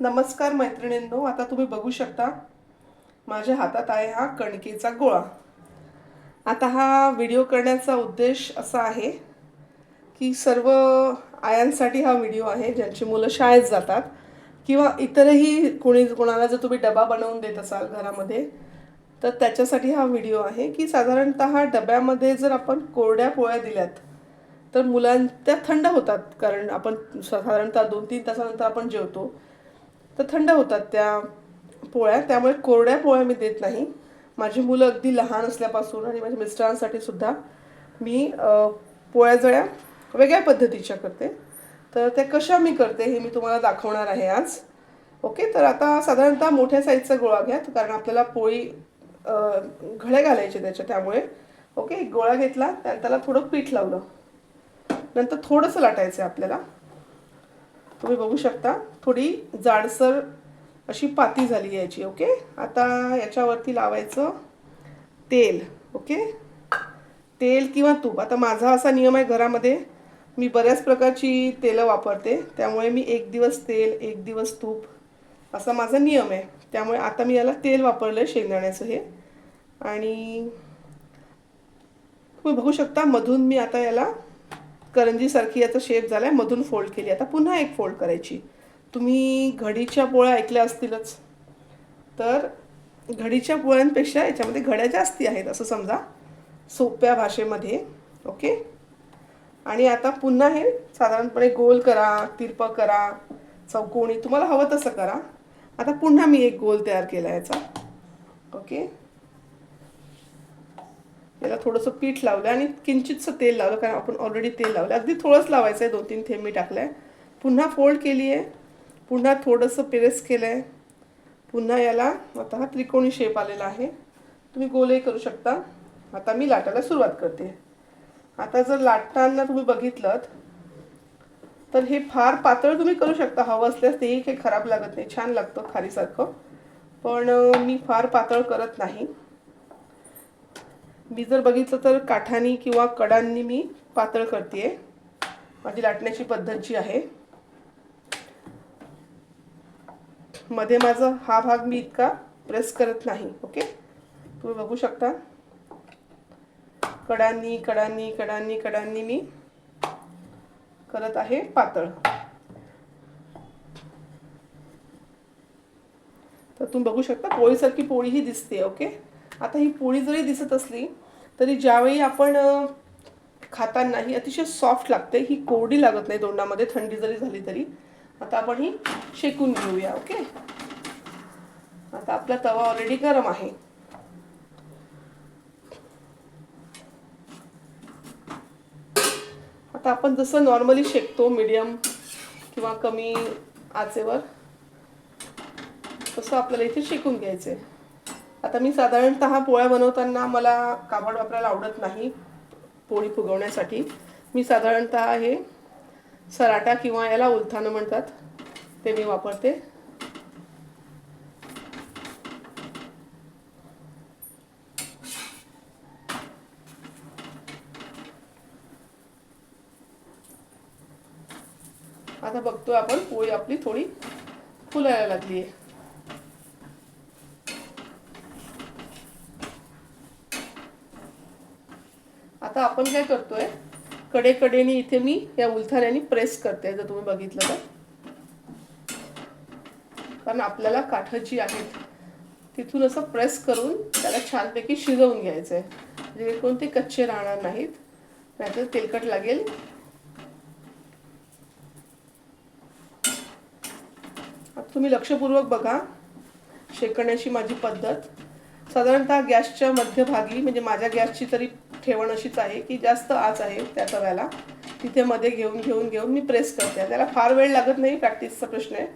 नमस्कार मैत्रिणींनो आता तुम्ही बघू शकता माझ्या हातात आहे हा कणकेचा गोळा. आता हा व्हिडिओ करण्याचा उद्देश असा आहे की सर्व आयांसाठी हा व्हिडिओ आहे ज्यांची मुलं शाळेत जातात किंवा इतरही कोणी कोणाला जर तुम्ही डबा बनवून देत असाल घरामध्ये तर त्याच्यासाठी हा व्हिडिओ आहे की साधारणतः डब्यामध्ये जर आपण कोरड्या पोळ्या दिल्यात तर मुलां त्या थंड होतात. कारण आपण साधारणतः दोन तीन तासानंतर आपण जेवतो. तर थंड होतात त्या पोळ्या. त्यामुळे कोरड्या पोळ्या मी देत नाही. माझी मुलं अगदी लहान असल्यापासून आणि माझ्या मिस्टरांसाठी सुद्धा मी पोळ्या जळ्या वेगळ्या पद्धतीच्या करते. तर त्या कशा मी करते हे मी तुम्हाला दाखवणार आहे आज. ओके? तर आता साधारणतः मोठ्या साईजचा गोळा घ्या कारण आपल्याला पोळी घळे घालायचे त्याच्या त्यामुळे. ओके? एक गोळा घेतला त्याला थोडं पीठ लावलं. नंतर थोडंसं लाटायचं आहे आपल्याला. तुम्ही बघू शकता थोडी जाडसर अशी पाती झाली याची ओके? आता याच्यावरती लावायचं तेल ओके? तेल किंवा तूप. आता माझा असा नियम आहे घरामध्ये मी बऱ्याच प्रकारची तेलं वापरते त्यामुळे मी एक दिवस तेल एक दिवस तूप असा माझा नियम आहे. त्यामुळे आता मी याला तेल वापरलं आहे शेंगदाण्याचं हे. आणि तुम्ही बघू शकता मधून मी आता याला करंजीसारखी याचा शेप झाला आहे मधून फोल्ड केली. आता पुन्हा एक फोल्ड करायची. तुम्ही घडीच्या पोळ्या ऐकल्या असतीलच. तर घडीच्या पोळ्यांपेक्षा याच्यामध्ये घड्या जास्ती आहेत असं समजा सोप्या भाषेमध्ये. ओके आणि आता पुन्हा हे साधारणपणे गोल करा तिरपं करा चौकोनी तुम्हाला हवं तसं करा. आता पुन्हा मी एक गोल तयार केला याचा. ओके याला थोडंसं पीठ लावलं आणि किंचितसं तेल लावलं कारण आपण ऑलरेडी तेल लावलं. अगदी थोडंच लावायचं आहे दोन तीन थेंब मी टाकलं आहे पुन्हा फोल्ड केली आहे पुन्हा थोडंसं प्रेस केलं आहे पुन्हा याला आता हा त्रिकोणी शेप आलेला आहे. तुम्ही गोलही करू शकता. आता मी लाटायला सुरुवात करते. आता जर लाटताना तुम्ही बघितलं तर हे फार पातळ तुम्ही करू शकता. हवं असल्यास तेही काही खराब लागत नाही. छान लागतं खारीसारखं. पण मी फार पातळ करत नाही. मी जर बघितलं तर काठानी किंवा कडांनी मी पातळ करते माझी लाटण्याची पद्धत जी आहे. मध्ये माझा हा भाग मी इतका प्रेस करत नाही ओके? तुम्ही बघू शकता. कडांनी कडांनी कडांनी कडांनी मी करत आहे पातळ. तर तुम्ही बघू शकता पोळीसारखी पोळी ही दिसते ओके? आता ही पोळी जरी दिसत असली तरी ज्यावेळी आपण खाताना ही अतिशय सॉफ्ट लागते ही कोरडी लागत नाही तोंडामध्ये थंडी जरी झाली तरी. आता आपण ही शेकून घेऊया ओके? आता आपला तवा ऑलरेडी गरम आहे. आता आपण जसं नॉर्मली शेकतो मीडियम किंवा कमी आचेवर तसं आपल्याला इथे शेकून घ्यायचं आहे आता मी साधारणतः पोळ्या बनवताना मला कापड वापरायला आवडत नाही पोळी फुगवण्यासाठी. मी साधारणतः हे सराटा किंवा याला उलथानं म्हणतात ते मी वापरते. आता बघतो आपण पोळी आपली थोडी फुलायला लागली आहे आता आपण काय करतोयकडे कडेने इथे मी या उलथाण्याने प्रेस करते जर तुम्ही बघितलं तर. कारण आपल्याला काठं जी आहेत तिथून असं प्रेस करून त्याला छानपैकी शिजवून घ्यायचं आहे म्हणजे जेणेकरून ते कच्चे राहणार नाहीत नाहीतर तेलकट लागेल. आता तुम्ही लक्षपूर्वक बघा शेकण्याची माझी पद्धत. साधारणतः गॅसच्या मध्यभागी म्हणजे माझ्या गॅसची तरी ठेवण अशीच आहे की जास्त आच आहे त्या तव्याला. तिथे मध्ये घेऊन घेऊन घेऊन मी प्रेस करते. त्याला फार वेळ लागत नाही प्रॅक्टिसचा प्रश्न आहे.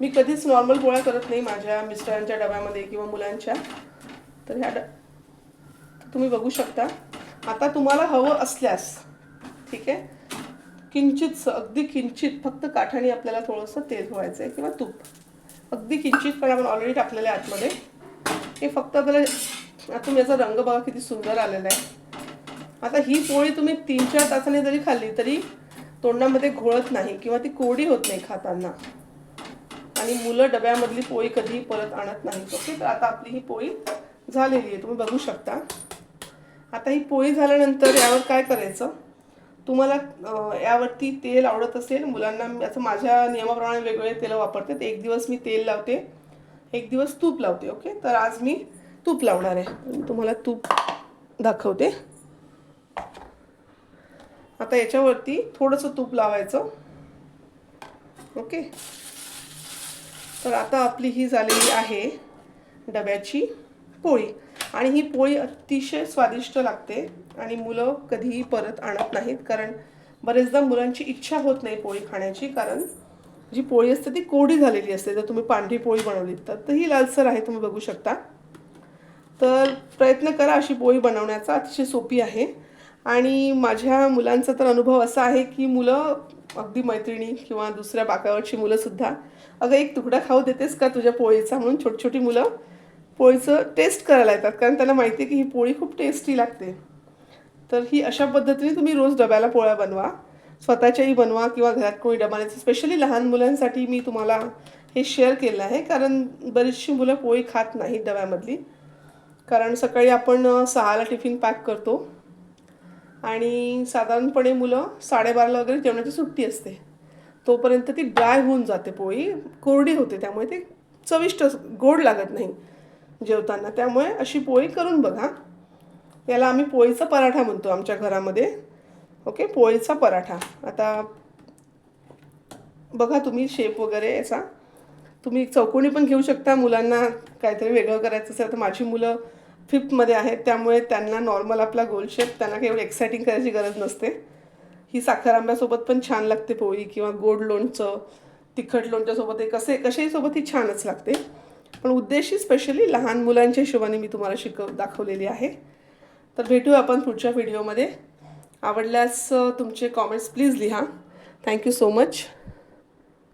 मी कधीच नॉर्मल गोळ्या करत नाही माझ्या मिस्टरांच्या डब्यामध्ये किंवा मुलांच्या. तर ह्या ड तुम्ही बघू शकता. आता तुम्हाला हवं असल्यास ठीक आहे? किंचित अगदी किंचित फक्त काठाने आपल्याला थोडंसं तेल व्हायचं आहे किंवा तूप. अगदी किंचित पण आपण ऑलरेडी टाकलेलं आहे आतमध्ये. हे फक्त आपल्याला आता तुम्ही याचा रंग बघा किती सुंदर आलेला आहे. आता ही पोळी तुम्ही तीन चार तासाने जरी खाल्ली तरी तोंडामध्ये घोळत नाही किंवा ती कोरडी होत नाही खाताना. आणि मुलं डब्यामधली पोळी कधीही परत आणत नाही ओके? तर आता आपली ही पोळी झालेली आहे. तुम्ही बघू शकता. आता ही पोळी झाल्यानंतर यावर काय करायचं? तुम्हाला यावरती तेल आवडत असेल मुलांना मी- माझ्या नियमाप्रमाणे वेगवेगळे तेल वापरते. तर एक दिवस मी तेल लावते एक दिवस तूप लावते. ओके? तर आज मी तूप लावणार आहे. मी तुम्हाला तूप दाखवते. आता याच्यावरती थोडंसं तूप लावायचं. ओके? तर आता आपली ही झालेली आहे डब्याची पोळी. आणि ही पोळी अतिशय स्वादिष्ट लागते आणि मुलं कधीही परत आणत नाहीत. कारण बरेचदा मुलांची इच्छा होत नाही पोळी खाण्याची. कारण जी पोळी असते ती कोरडी झालेली असते. जर तुम्ही पांढरी पोळी बनवली तर. तर ही लालसर आहे तुम्ही बघू शकता. तर प्रयत्न करा अशी पोळी बनवण्याचा अतिशय सोपी आहे. आणि माझ्या मुलांचा तर अनुभव असा आहे की मुलं अगदी मैत्रिणी किंवा दुसऱ्या बाकावरची मुलंसुद्धा अगं एक तुकडा खाऊ देतेस का तुझ्या पोळीचा? म्हणून छोटी छोटी मुलं पोळीचं टेस्ट करायला येतात. कारण त्यांना माहिती आहे की ही पोळी खूप टेस्टी लागते. तर ही अशा पद्धतीने तुम्ही रोज डब्याला पोळ्या बनवा. स्वतःच्याही बनवा किंवा घरात कोणी डबा नाही स्पेशली लहान मुलांसाठी मी तुम्हाला हे शेअर केलं आहे. कारण बरीचशी मुलं पोळी खात नाहीत डब्यामधली. कारण सकाळी आपण सहाला टिफिन पॅक करतो. आणि साधारणपणे मुलं साडेबाराला वगैरे जेवणाची सुट्टी असते. तोपर्यंत ती ड्राय होऊन जाते पोळी. कोरडी होते त्यामुळे ते चविष्ट गोड लागत नाही जेवताना. त्यामुळे अशी पोळी करून बघा. याला आम्ही पोळीचा पराठा म्हणतो आमच्या घरामध्ये. ओके? पोळीचा पराठा. आता बघा तुम्ही शेप वगैरे याचा. तुम्ही चौकोनी पण घेऊ शकता मुलांना काहीतरी वेगळं करायचं असेल तर माझी मुलं फिफ्थमध्ये आहेत त्यामुळे त्यांना नॉर्मल आपला गोल शेप त्यांना काही एवढी एक्साइटिंग करायची गरज नसते. ही साखर आंब्यासोबत पण छान लागते पोळी किंवा गोड लोणचं तिखट लोणच्यासोबत हे कसे कशाही सोबत ही छानच लागते. पण उद्देशी स्पेशली लहान मुलांच्या हिशोबाने मी तुम्हाला शिकव दाखवलेली आहे. तर भेटू आपण पुढच्या व्हिडिओमध्ये आवडल्यास तुमचे कॉमेंट्स प्लीज लिहा. Thank you so much